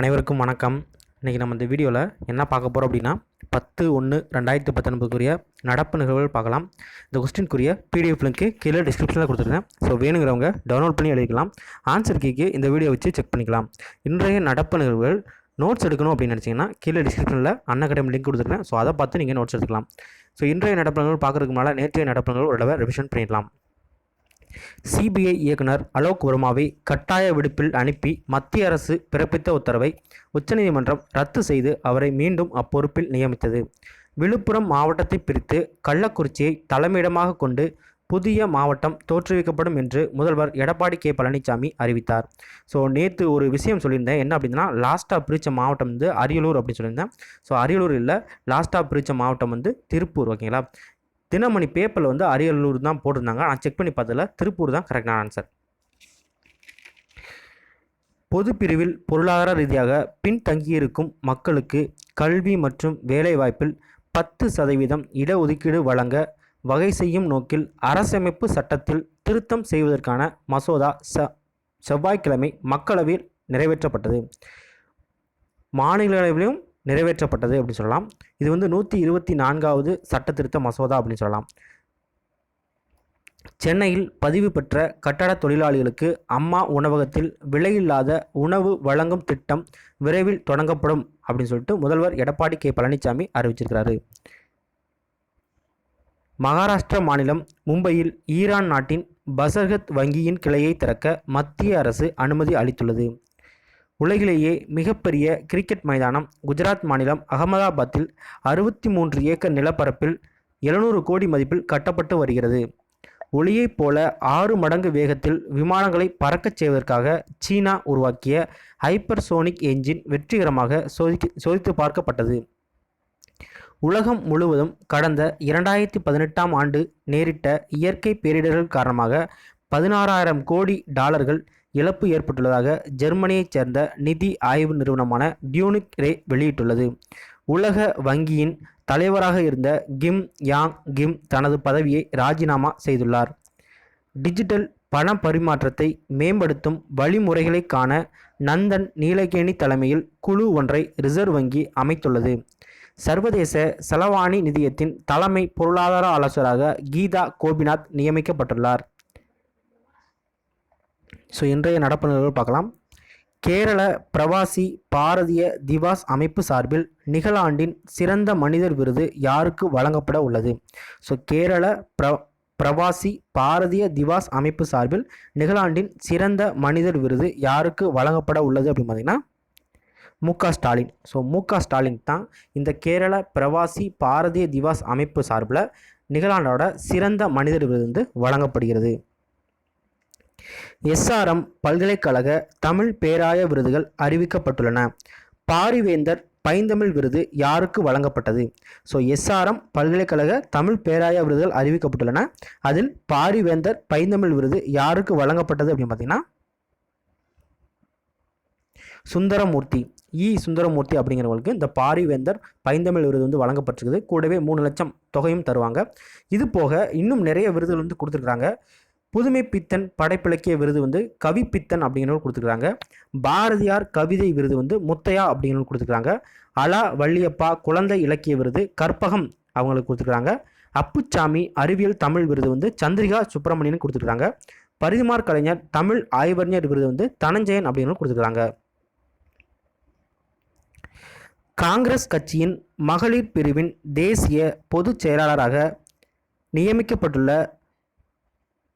அனைவருக்கும் வணக்கம். இன்றைக்கி நம்ம இந்த வீடியோவில் என்ன பார்க்க போகிறோம் அப்படின்னா பத்து ஒன்று ரெண்டாயிரத்தி பத்தொன்பதுக்குரிய நடப்பு நிகழ்வுகள் பார்க்கலாம். இந்த கொஸ்டின்க்குரிய பிடிஎஃப் லிங்க்கு கீழே டிஸ்கிரிப்ஷனில் கொடுத்துருக்கேன். ஸோ வேணுங்கிறவங்க டவுன்லோட் பண்ணி எழுதிக்கலாம். ஆன்சர் கீக்கு இந்த வீடியோ வச்சு செக் பண்ணிக்கலாம். இன்றைய நடப்பு நிகழ்வுகள் நோட்ஸ் எடுக்கணும் அப்படின்னு நினச்சிங்கன்னா கீழே டிஸ்கிரிப்ஷனில் அன் லிங்க் கொடுத்துருக்கேன். ஸோ அதை பார்த்து நீங்கள் நோட்ஸ் எடுத்துக்கலாம். ஸோ இன்றைய நடப்பு நிகழ்வு பார்க்குறதுக்கு முன்னால் நேற்றைய நடப்பு நிகழ்வு ஒரு தடவை ரிவிஷன் பண்ணிடலாம். சிபிஐ இயக்குனர் அலோக் வர்மாவை கட்டாய விடுப்பில் அனுப்பி மத்திய அரசு பிறப்பித்த உத்தரவை உச்சநீதிமன்றம் ரத்து செய்து அவரை மீண்டும் அப்பொறுப்பில் நியமித்தது. விழுப்புரம் மாவட்டத்தை பிரித்து கள்ளக்குறிச்சியை தலைமையிடமாக கொண்டு புதிய மாவட்டம் தோற்றுவிக்கப்படும் என்று முதல்வர் எடப்பாடி கே. பழனிசாமி அறிவித்தார். ஸோ நேற்று ஒரு விஷயம் சொல்லியிருந்தேன். என்ன அப்படின்னா லாஸ்ட்டாக பிரித்த மாவட்டம் வந்து அரியலூர் அப்படின்னு சொல்லியிருந்தேன். ஸோ அரியலூர் இல்லை லாஸ்ட்டாக பிரித்த மாவட்டம் வந்து திருப்பூர் ஓகேங்களா? தினமணி பேப்பரில் வந்து அரியலூர் தான் போட்டிருந்தாங்க. நான் செக் பண்ணி பார்த்ததில் திருப்பூர் தான் கரெக்டான ஆன்சர் பொது பிரிவில் பொருளாதார ரீதியாக பின்தங்கியிருக்கும் மக்களுக்கு கல்வி மற்றும் வேலைவாய்ப்பில் பத்து சதவீதம் இடஒதுக்கீடு வழங்க வகை செய்யும் நோக்கில் அரசமைப்பு சட்டத்தில் திருத்தம் செய்வதற்கான மசோதா ச செவ்வாய்க்கிழமை மக்களவையில் நிறைவேற்றப்பட்டது. மாநிலங்களவையிலும் நிறைவேற்றப்பட்டது அப்படின்னு சொல்லலாம். இது வந்து நூற்றி இருபத்தி நான்காவது சட்ட திருத்த மசோதா அப்படின்னு சொல்லலாம். சென்னையில் பதிவு பெற்ற கட்டட தொழிலாளிகளுக்கு அம்மா உணவகத்தில் விலையில்லாத உணவு வழங்கும் திட்டம் விரைவில் தொடங்கப்படும் அப்படின்னு சொல்லிட்டு முதல்வர் எடப்பாடி கே. பழனிசாமி அறிவிச்சிருக்கிறாரு. மகாராஷ்டிரா மாநிலம் மும்பையில் ஈரான் நாட்டின் பசர்கத் வங்கியின் கிளையை திறக்க மத்திய அரசு அனுமதி அளித்துள்ளது. உலகிலேயே மிகப்பெரிய கிரிக்கெட் மைதானம் குஜராத் மாநிலம் அகமதாபாத்தில் அறுபத்தி மூன்று ஏக்கர் நிலப்பரப்பில் எழுநூறு கோடி மதிப்பில் கட்டப்பட்டு வருகிறது. ஒளியைப் போல ஆறு மடங்கு வேகத்தில் விமானங்களை பறக்கச் செய்வதற்காக சீனா உருவாக்கிய ஹைப்பர்சோனிக் என்ஜின் வெற்றிகரமாக சோதி சோதித்து பார்க்கப்பட்டது. உலகம் முழுவதும் கடந்த இரண்டாயிரத்தி பதினெட்டாம் ஆண்டு நேரிட்ட இயற்கை பேரிடர்கள் காரணமாக பதினாறாயிரம் கோடி டாலர்கள் இழப்பு ஏற்பட்டுள்ளதாக ஜெர்மனியைச் சேர்ந்த நிதி ஆய்வு நிறுவனமான டியூனிக் ரே வெளியிட்டுள்ளது. உலக வங்கியின் தலைவராக இருந்த கிம் யாங் கிம் தனது பதவியை ராஜினாமா செய்துள்ளார். டிஜிட்டல் பண பரிமாற்றத்தை மேம்படுத்தும் வழிமுறைகளை காண நந்தன் நீலகேணி தலைமையில் குழு ஒன்றை ரிசர்வ் வங்கி அமைத்துள்ளது. சர்வதேச செலவாணி நிதியத்தின் தலைமை பொருளாதார ஆலோசகராக கீதா கோபிநாத் நியமிக்கப்பட்டுள்ளார். ஸோ இன்றைய நடப்பு நிகழ்வு பார்க்கலாம். கேரள பிரவாசி பாரதிய திவாஸ் அமைப்பு சார்பில் நிகழாண்டின் சிறந்த மனிதர் விருது யாருக்கு வழங்கப்பட உள்ளது? ஸோ கேரள பிர பிரவாசி பாரதிய திவாஸ் அமைப்பு சார்பில் நிகழாண்டின் சிறந்த மனிதர் விருது யாருக்கு வழங்கப்பட உள்ளது அப்படின்னு பார்த்தீங்கன்னா மு. க. ஸ்டாலின். ஸோ மு. க. ஸ்டாலின் தான் இந்த கேரள பிரவாசி பாரதிய திவாஸ் அமைப்பு சார்பில் நிகழாண்டோட சிறந்த மனிதர் விருது வந்து வழங்கப்படுகிறது. எஸ்ஆர்எம் பல்கலைக்கழக தமிழ் பேராய விருதுகள் அறிவிக்கப்பட்டுள்ளன. பாரிவேந்தர் பைந்தமிழ் விருது யாருக்கு வழங்கப்பட்டது? ஸோ எஸ்ஆர்எம் பல்கலைக்கழக தமிழ் பேராய விருதுகள் அறிவிக்கப்பட்டுள்ளன. அதில் பாரிவேந்தர் பைந்தமிழ் விருது யாருக்கு வழங்கப்பட்டது அப்படின்னு பார்த்தீங்கன்னா சுந்தரமூர்த்தி இ. சுந்தரமூர்த்தி அப்படிங்கிறவங்களுக்கு இந்த பாரிவேந்தர் பைந்தமிழ் விருது வந்து வழங்கப்பட்டிருக்குது. கூடவே மூணு லட்சம் தொகையும் தருவாங்க. இது போக இன்னும் நிறைய விருதுகள் வந்து கொடுத்துருக்குறாங்க. புதுமை பித்தன் படைப்பிலக்கிய விருது வந்து கவி பித்தன் கொடுத்துருக்காங்க பாரதியார் கவிதை விருது வந்து முத்தையா அப்படிங்கிறவர் கொடுத்துருக்காங்க அலா வள்ளியப்பா குழந்தை இலக்கிய விருது கற்பகம் அவங்களுக்கு கொடுத்துருக்காங்க அப்புச்சாமி அறிவியல் தமிழ் விருது வந்து சந்திரிகா சுப்பிரமணியன் கொடுத்துருக்காங்க பரிதிமார் கலைஞர் தமிழ் ஆய்வறிஞர் விருது வந்து தனஞ்சயன் அப்படிங்கிறவங்க கொடுத்துருக்காங்க காங்கிரஸ் கட்சியின் மகளிர் பிரிவின் தேசிய பொதுச் செயலாளராக நியமிக்கப்பட்டுள்ள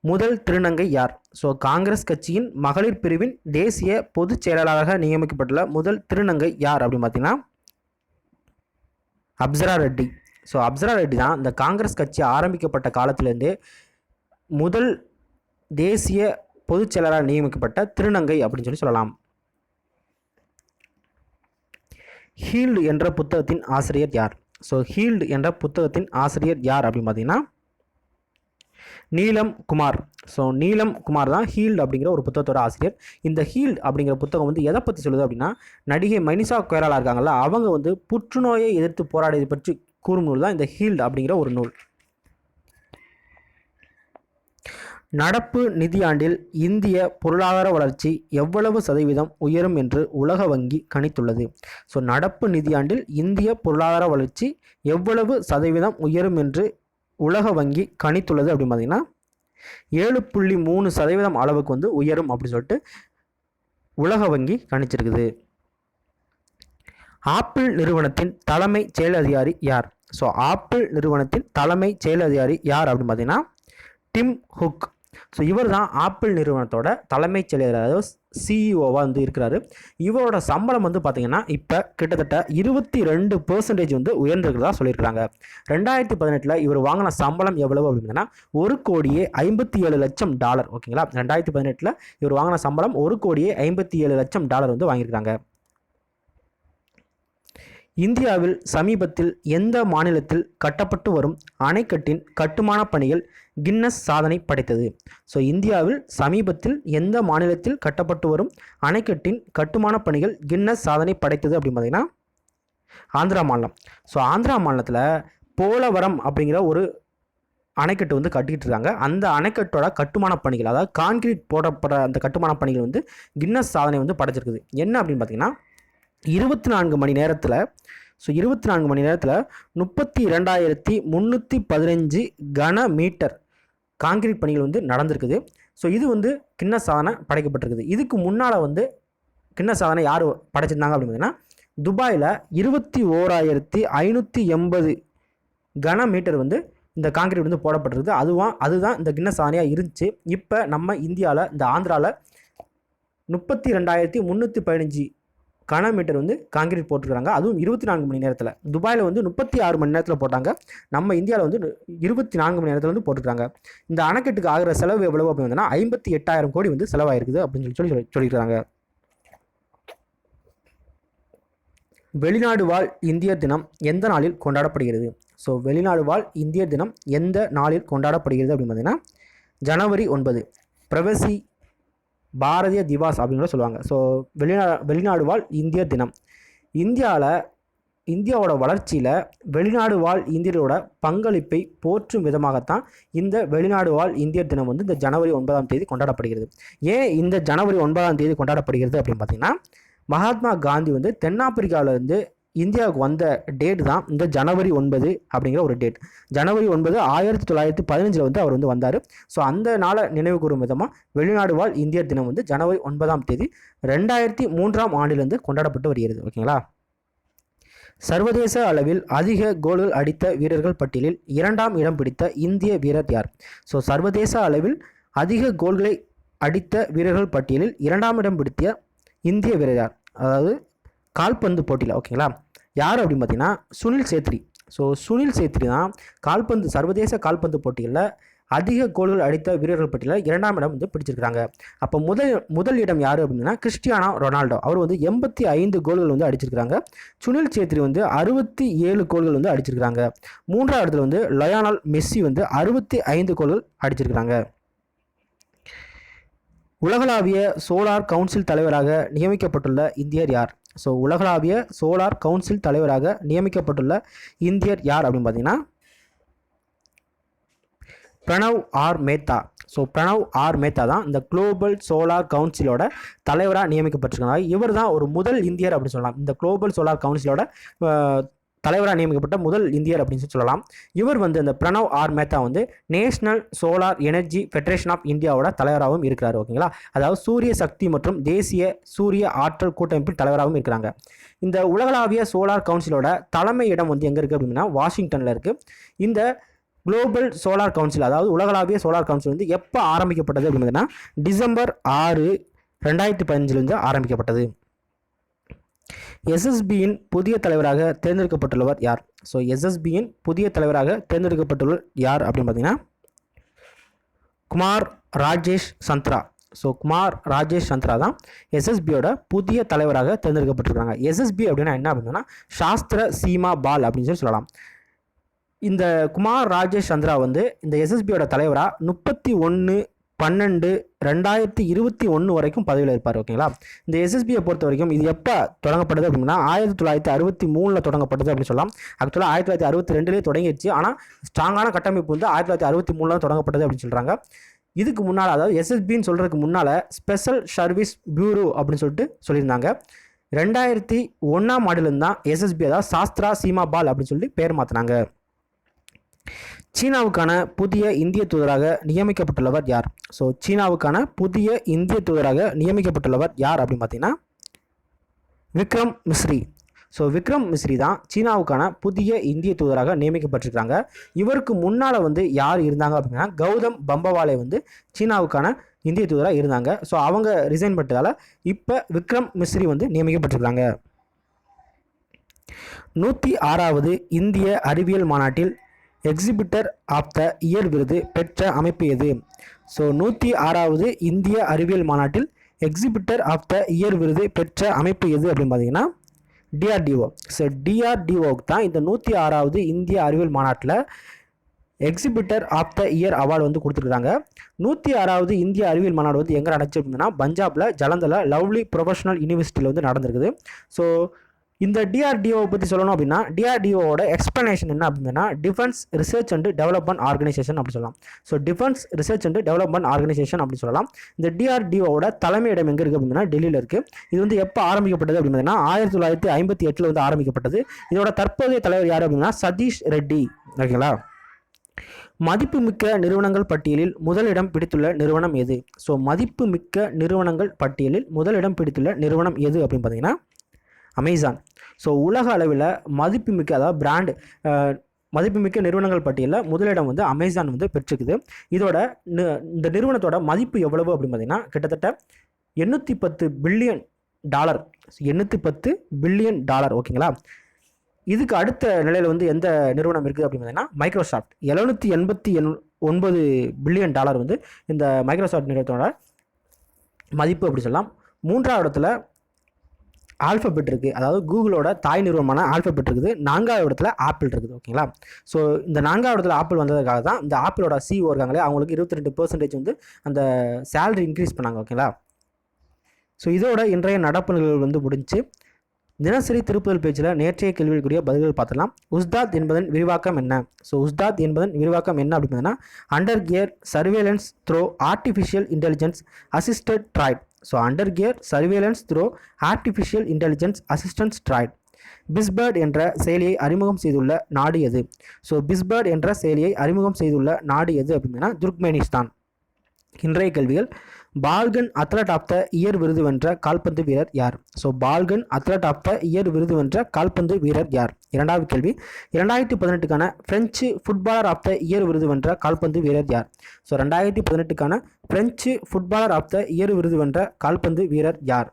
முதல் திருநங்கை யார்? ஸோ காங்கிரஸ் கட்சியின் மகளிர் பிரிவின் தேசிய பொதுச் செயலாளராக நியமிக்கப்பட்டுள்ள முதல் திருநங்கை யார் அப்படின்னு பார்த்தீங்கன்னா அப்சரா ரெட்டி. ஸோ அப்சரா ரெட்டி தான் இந்த காங்கிரஸ் கட்சி ஆரம்பிக்கப்பட்ட காலத்திலேருந்தே முதல் தேசிய பொதுச் செயலராக நியமிக்கப்பட்ட திருநங்கை அப்படின்னு சொல்லி சொல்லலாம். ஹீல்டு என்ற புத்தகத்தின் ஆசிரியர் யார்? ஸோ ஹீல்டு என்ற புத்தகத்தின் ஆசிரியர் யார் அப்படின்னு பார்த்தீங்கன்னா நீலம் குமார். ஸோ நீலம் குமார் தான் ஹீல்டு அப்படிங்கிற ஒரு புத்தகத்தோட ஆசிரியர். இந்த ஹீல்டு அப்படிங்கிற புத்தகம் வந்து எதை பற்றி சொல்லுது அப்படின்னா நடிகை மனிஷா கொயராலா இருக்காங்கல்ல அவங்க வந்து புற்றுநோயை எதிர்த்து போராடியது பற்றி கூறும் நூல் தான் இந்த ஹீல்டு அப்படிங்கிற ஒரு நூல். நடப்பு நிதியாண்டில் இந்திய பொருளாதார வளர்ச்சி எவ்வளவு சதவீதம் உயரும் என்று உலக வங்கி கணித்துள்ளது. ஸோ நடப்பு நிதியாண்டில் இந்திய பொருளாதார வளர்ச்சி எவ்வளவு சதவீதம் உயரும் என்று உலக வங்கி கணித்துள்ளது அப்படின்னு பார்த்தீங்கன்னா ஏழு புள்ளி மூணு சதவீதம் அளவுக்கு வந்து உயரும் அப்படின்னு சொல்லிட்டு உலக வங்கி கணிச்சிருக்குது. ஆப்பிள் நிறுவனத்தின் தலைமை செயல் அதிகாரி யார்? ஸோ ஆப்பிள் நிறுவனத்தின் தலைமை செயல் அதிகாரி யார் அப்படின்னு பார்த்தீங்கன்னா டிம் ஹுக். ஸோ இவர் தான் ஆப்பிள் நிறுவனத்தோட தலைமைச் செயலர் அதாவது சிஇஓவாக வந்து இருக்கிறாரு. இவரோட சம்பளம் வந்து பார்த்திங்கன்னா இப்போ கிட்டத்தட்ட இருபத்தி ரெண்டு பர்சன்டேஜ் வந்து உயர்ந்திருக்கிறதா சொல்லியிருக்கிறாங்க. ரெண்டாயிரத்தி பதினெட்டில் இவர் வாங்கின சம்பளம் எவ்வளவு அப்படின்னா ஒரு கோடியே ஐம்பத்தி ஏழு லட்சம் டாலர். ஓகேங்களா? ரெண்டாயிரத்தி பதினெட்டில் இவர் வாங்கின சம்பளம் ஒரு கோடியே ஐம்பத்தி ஏழு லட்சம் டாலர் வந்து வாங்கியிருக்காங்க. இந்தியாவில் சமீபத்தில் எந்த மாநிலத்தில் கட்டப்பட்டு வரும் அணைக்கட்டின் கட்டுமான பணிகள் கின்னஸ் சாதனை படைத்தது? ஸோ இந்தியாவில் சமீபத்தில் எந்த மாநிலத்தில் கட்டப்பட்டு வரும் அணைக்கட்டின் கட்டுமான பணிகள் கின்னஸ் சாதனை படைத்தது அப்படின்னு பார்த்தீங்கன்னா ஆந்திரா மாநிலம். ஸோ ஆந்திரா மாநிலத்தில் போலவரம் அப்படிங்கிற ஒரு அணைக்கட்டு வந்து கட்டிக்கிட்டு இருக்காங்க. அந்த அணைக்கட்டோட கட்டுமான பணிகள் அதாவது கான்கிரீட் போடப்பட அந்த கட்டுமான பணிகள் வந்து கின்னஸ் சாதனை வந்து படைச்சிருக்குது. என்ன அப்படின்னு பார்த்தீங்கன்னா இருபத்தி நான்கு மணி நேரத்தில் ஸோ இருபத்தி நான்கு மணி நேரத்தில் முப்பத்தி இரண்டாயிரத்தி முந்நூற்றி பதினஞ்சு கன மீட்டர் காங்கிரீட் பணிகள் வந்து நடந்திருக்குது. ஸோ இது வந்து கிண்ண சாதனை படைக்கப்பட்டிருக்குது. இதுக்கு முன்னால் வந்து கிண்ண சாதனை யார் படைச்சிருந்தாங்க அப்படின்னு துபாயில் இருபத்தி ஓராயிரத்தி ஐநூற்றி எண்பது கன மீட்டர் வந்து இந்த காங்கிரீட் வந்து போடப்பட்டிருக்குது. அதுவும் அதுதான் இந்த கிண்ண சாதனையாக இருந்துச்சு. இப்போ நம்ம இந்தியாவில் இந்த ஆந்திராவில் முப்பத்தி ரெண்டாயிரத்தி முந்நூற்றி பதினஞ்சு கன மீட்டர் வந்து காங்கிரீட் போட்டிருக்காங்க அதுவும் இருபத்தி நான்கு மணி நேரத்தில். துபாயில் வந்து முப்பத்தி ஆறு மணி நேரத்தில் போட்டாங்க. நம்ம இந்தியாவில் வந்து இருபத்தி நான்கு மணி நேரத்தில் வந்து போட்டிருக்காங்க இந்த அணைக்கட்டுக்கு ஆகிற செலவு எவ்வளவு அப்படின்னு ஐம்பத்தி எட்டாயிரம் கோடி வந்து செலவாயிருக்குது அப்படின்னு சொல்லி சொல்லி சொல்லியிருக்காங்க வெளிநாடு வாழ் இந்தியர் தினம் எந்த நாளில் கொண்டாடப்படுகிறது? ஸோ வெளிநாடு வாழ் இந்தியர் தினம் எந்த நாளில் கொண்டாடப்படுகிறது அப்படின்னு பார்த்தீங்கன்னா ஜனவரி ஒன்பது. பிரவசி பாரதிய திவாஸ் அப்படின்னு கூட சொல்லுவாங்க. ஸோ வெளிநா வெளிநாடு வாழ் இந்தியர் தினம். இந்தியாவில் இந்தியாவோட வளர்ச்சியில் வெளிநாடு வாழ் இந்தியரோட பங்களிப்பை போற்றும் விதமாகத்தான் இந்த வெளிநாடு வாழ் இந்தியர் தினம் வந்து இந்த ஜனவரி ஒன்பதாம் தேதி கொண்டாடப்படுகிறது. ஏன் இந்த ஜனவரி ஒன்பதாம் தேதி கொண்டாடப்படுகிறது அப்படின்னு பார்த்தீங்கன்னா மகாத்மா காந்தி வந்து தென்னாப்பிரிக்காவிலேருந்து இந்தியாவுக்கு வந்த டேட் தான் இந்த ஜனவரி ஒன்பது அப்படிங்கிற ஒரு டேட் ஜனவரி ஒன்பது ஆயிரத்தி தொள்ளாயிரத்தி பதினஞ்சில் வந்து அவர் வந்து வந்தார். ஸோ அந்த நாளை நினைவு கூறும் விதமாக வெளிநாடு வாழ் இந்தியர் தினம் வந்து ஜனவரி ஒன்பதாம் தேதி ரெண்டாயிரத்தி மூன்றாம் ஆண்டிலிருந்து கொண்டாடப்பட்டு வருகிறது. ஓகேங்களா? சர்வதேச அளவில் அதிக கோல்கள் அடித்த வீரர்கள் பட்டியலில் இரண்டாம் இடம் பிடித்த இந்திய வீரர் யார்? ஸோ சர்வதேச அளவில் அதிக கோல்களை அடித்த வீரர்கள் பட்டியலில் இரண்டாம் இடம் பிடித்த இந்திய வீரர் யார்? அதாவது கால்பந்து போட்டியில் ஓகேங்களா? யார் அப்படின்னு பார்த்தீங்கன்னா சுனில் சேத்ரி. ஸோ சுனில் சேத்ரி தான் கால்பந்து சர்வதேச கால்பந்து போட்டிகளில் அதிக கோல்கள் அடித்த வீரர்கள் பட்டியலில் இரண்டாம் இடம் வந்து பிடிச்சிருக்காங்க அப்போ முதல் முதல் இடம் யார் அப்படின்னா கிறிஸ்டியானோ ரொனால்டோ. அவர் வந்து எண்பத்தி ஐந்து கோல்கள் வந்து அடிச்சிருக்காங்க சுனில் சேத்ரி வந்து அறுபத்தி ஏழு கோல்கள் வந்து அடிச்சிருக்காங்க மூன்றாவது இடத்துல வந்து லயானால் மெஸ்ஸி வந்து அறுபத்தி ஐந்து கோல்கள் அடிச்சிருக்கிறாங்க. உலகளாவிய சோலார் கவுன்சில் தலைவராக நியமிக்கப்பட்டுள்ள இந்தியர் யார்? ஸோ உலகளாவிய சோலார் கவுன்சில் தலைவராக நியமிக்கப்பட்டுள்ள இந்தியர் யார் அப்படின்னு பார்த்தீங்கன்னா Pranav R Mehta. So Pranav R Mehta தான் இந்த குளோபல் சோலார் கவுன்சிலோட தலைவராக நியமிக்கப்பட்டிருக்காங்க. இவர் தான் ஒரு முதல் இந்தியர் அப்படின்னு சொல்லலாம். இந்த குளோபல் சோலார் கவுன்சிலோட தலைவராக நியமிக்கப்பட்ட முதல் இந்தியர் அப்படின்னு சொல்லி சொல்லலாம். இவர் வந்து அந்த பிரணவ் ஆர் மேத்தா வந்து national solar energy federation of இந்தியாவோட தலைவராகவும் இருக்கிறார் ஓகேங்களா? அதாவது சூரிய சக்தி மற்றும் தேசிய சூரிய ஆற்றல் கூட்டமைப்பின் தலைவராகவும் இருக்கிறாங்க. இந்த உலகளாவிய சோலார் கவுன்சிலோட தலைமை இடம் வந்து எங்கே இருக்குது அப்படின்னா வாஷிங்டனில் இருக்குது இந்த குளோபல் சோலார் கவுன்சில் அதாவது உலகளாவிய சோலார் கவுன்சில் வந்து எப்போ ஆரம்பிக்கப்பட்டது அப்படின்னா டிசம்பர் ஆறு ரெண்டாயிரத்தி பதினஞ்சிலிருந்து ஆரம்பிக்கப்பட்டது. எஸ்எஸ்பியின் புதிய தலைவராக தேர்ந்தெடுக்கப்பட்டுள்ளவர் யார்? ஸோ எஸ்எஸ்பியின் புதிய தலைவராக தேர்ந்தெடுக்கப்பட்டுள்ளவர் யார் அப்படின்னு பார்த்தீங்கன்னா குமார் ராஜேஷ் சந்த்ரா. ஸோ குமார் ராஜேஷ் சந்த்ரா தான் எஸ்எஸ்பியோட புதிய தலைவராக தேர்ந்தெடுக்கப்பட்டிருக்காங்க. எஸ்எஸ்பி அப்படின்னா என்ன அப்படின்னா சாஸ்திர சீமா பால் அப்படின்னு சொல்லி சொல்லலாம். இந்த குமார் ராஜேஷ் சந்திரா வந்து இந்த எஸ்எஸ்பியோட தலைவராக முப்பத்தி ஒன்று பன்னெண்டு ரெண்டாயிரத்தி இருபத்தி ஒன்று வரைக்கும் பதவியில் இருப்பார் ஓகேங்களா இந்த எஸ்எஸ்பியை பொறுத்த வரைக்கும் இது எப்போ தொடங்கப்பட்டது அப்படின்னா ஆயிரத்தி தொள்ளாயிரத்தி அறுபத்தி மூணில் தொடங்கப்பட்டது அப்படின்னு சொல்லலாம். ஆக்சுவலாக ஆயிரத்தி தொள்ளாயிரத்தி அறுபத்தி ரெண்டுலேயே தொடங்கிடுச்சு ஆனால் ஸ்ட்ராங்கான கட்டமைப்பு வந்து ஆயிரத்தி தொள்ளாயிரத்தி அறுபத்தி மூணில் தொடங்கப்பட்டது அப்படின்னு சொல்கிறாங்க இதுக்கு முன்னால் அதாவது எஸ்எஸ்பின்னு சொல்கிறதுக்கு முன்னால் ஸ்பெஷல் சர்வீஸ் பியூரோ அப்படின்னு சொல்லிட்டு சொல்லியிருந்தாங்க. ரெண்டாயிரத்தி ஒன்றாம் ஆண்டுலேருந்து தான் எஸ்எஸ்பி அதாவது சாஸ்திரா சீமா பால் அப்படின்னு சொல்லி பேர் மாற்றினாங்க சீனாவுக்கான புதிய இந்திய தூதராக நியமிக்கப்பட்டுள்ளவர் யார்? ஸோ சீனாவுக்கான புதிய இந்திய தூதராக நியமிக்கப்பட்டுள்ளவர் யார் அப்படின்னு பார்த்தீங்கன்னா விக்ரம் மிஸ்ரி. ஸோ விக்ரம் மிஸ்ரி தான் சீனாவுக்கான புதிய இந்திய தூதராக நியமிக்கப்பட்டிருக்காங்க இவருக்கு முன்னால் வந்து யார் இருந்தாங்க அப்படின்னா கௌதம் பம்பவாலே வந்து சீனாவுக்கான இந்திய தூதராக இருந்தாங்க. ஸோ அவங்க ரிசைன் பண்ணதால் இப்போ விக்ரம் மிஸ்ரி வந்து நியமிக்கப்பட்டிருக்காங்க நூற்றி ஆறாவது இந்திய அறிவியல் மாநாட்டில் எக்ஸிபிட்டர் ஆஃப் த இயர் விருது பெற்ற அமைப்பு எது? ஸோ நூற்றி ஆறாவது இந்திய அறிவியல் மாநாட்டில் எக்ஸிபிட்டர் ஆஃப் த இயர் விருது பெற்ற அமைப்பு எது அப்படின்னு பார்த்தீங்கன்னா டிஆர்டிஓ ஸோ டிஆர்டிஓக்கு தான் இந்த நூற்றி ஆறாவது இந்திய அறிவியல் மாநாட்டில் exhibitor of the year award வந்து கொடுத்துருக்காங்க. நூற்றி ஆறாவது இந்திய அறிவியல் மாநாடு வந்து எங்கே நடந்துச்சு அப்படின்னா பஞ்சாபில் ஜலந்தில் லவ்லி ப்ரொஃபஷனல் யூனிவர்சிட்டியில் வந்து நடந்திருக்குது. ஸோ இந்த டிஆர்டிஓ பற்றி சொல்லணும் அப்படின்னா டிஆர்டிஓவோட எக்ஸ்ப்ளனேஷன் என்ன அப்படின்னா defence research and development organisation அப்படி சொல்லலாம். So defence research and development organisation அப்படி சொல்லலாம். இந்த டிஆர்டிஓவோட தலைமையிடம் எங்கே இருக்குது அப்படின்னா டெல்லியில் இருக்குது இது வந்து எப்போ ஆரம்பிக்கப்பட்டது அப்படின்னா ஆயிரத்தி தொள்ளாயிரத்தி ஐம்பத்தி எட்டில் வந்து ஆரம்பிக்கப்பட்டது. இதோட தற்போதைய தலைவர் யார் அப்படின்னா சதீஷ் ரெட்டி. ஓகேங்களா? மதிப்புமிக்க நிறுவனங்கள் பட்டியலில் முதலிடம் பிடித்துள்ள நிறுவனம் எது? ஸோ மதிப்புமிக்க நிறுவனங்கள் பட்டியலில் முதலிடம் பிடித்துள்ள நிறுவனம் எது அப்படின்னு பார்த்தீங்கன்னா அமேசான் ஸோ உலக அளவில் மதிப்புமிக்க அதாவது பிராண்ட் மதிப்புமிக்க நிறுவனங்கள் பட்டியலில் முதலிடம் வந்து அமேசான் வந்து பெற்றுக்குது இதோட இந்த நிறுவனத்தோட மதிப்பு எவ்வளவு அப்படின்னு பார்த்தீங்கன்னா கிட்டத்தட்ட எண்ணூற்றி பத்து பில்லியன் டாலர் எண்ணூற்றி பத்து பில்லியன் டாலர் ஓகேங்களா இதுக்கு அடுத்த நிலையில் வந்து எந்த நிறுவனம் இருக்குது அப்படின்னு பார்த்தீங்கன்னா மைக்ரோசாஃப்ட் எழுநூற்றி எண்பத்தி எண் ஒன்பது பில்லியன் டாலர் வந்து இந்த மைக்ரோசாஃப்ட் நிறுவனத்தோட மதிப்பு அப்படி சொல்லலாம். மூன்றாவது இடத்துல ஆல்ஃபபெட் இருக்குது அதாவது கூகுளோட தாய் நிறுவனமான ஆல்ஃபபெட் இருக்குது. நான்காவது இடத்துல ஆப்பிள் இருக்குது ஓகேங்களா ஸோ இந்த நான்காவது இடத்துல ஆப்பிள் வந்ததுக்காக தான் இந்த ஆப்பிளோட சிஓ இருக்காங்களே அவங்களுக்கு இருபத்தி ரெண்டு பர்சன்டேஜ் வந்து அந்த சேலரி இன்க்ரீஸ் பண்ணாங்க ஓகேங்களா ஸோ இதோட இன்றைய நடப்பு நிகழ்வு வந்து முடிஞ்சு தினசரி திருப்புதல் பேச்சில் நேற்றைய கேள்விக்குரிய பதில்கள் பார்த்துலாம் உஸ்தாத் என்பதன் விரிவாக்கம் என்ன? ஸோ உஸ்தாத் என்பதன் விரிவாக்கம் என்ன அப்படின்னா under gear surveillance through artificial intelligence assisted tribe so under gear surveillance through artificial intelligence assistance droid பிஸ்பர்ட் என்ற செயலியை அறிமுகம் செய்துள்ள நாடு எது? ஸோ பிஸ்பர்ட் என்ற செயலியை அறிமுகம் செய்துள்ள நாடு எது அப்படின்னா துர்க்மேனிஸ்தான் இன்றைய கேள்விகள் Balkan athlete of the year விருது வென்ற கால்பந்து வீரர் யார்? So Balkan athlete of the year விருது வென்ற கால்பந்து வீரர் யார்? இரண்டாவது கேள்வி இரண்டாயிரத்தி பதினெட்டுக்கான French footballer of the year விருது வென்ற கால்பந்து வீரர் யார்? ஸோ ரெண்டாயிரத்தி பதினெட்டுக்கான French footballer of the year விருது வென்ற கால்பந்து வீரர் யார்?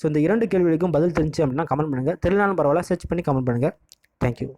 ஸோ இந்த இரண்டு கேள்விகளுக்கும் பதில் தெரிஞ்சு அப்படின்னா கமெண்ட் பண்ணுங்கள் தெரியலனாலும் பரவாயில்ல சர்ச் பண்ணி கமெண்ட் பண்ணுங்கள் தேங்க்யூ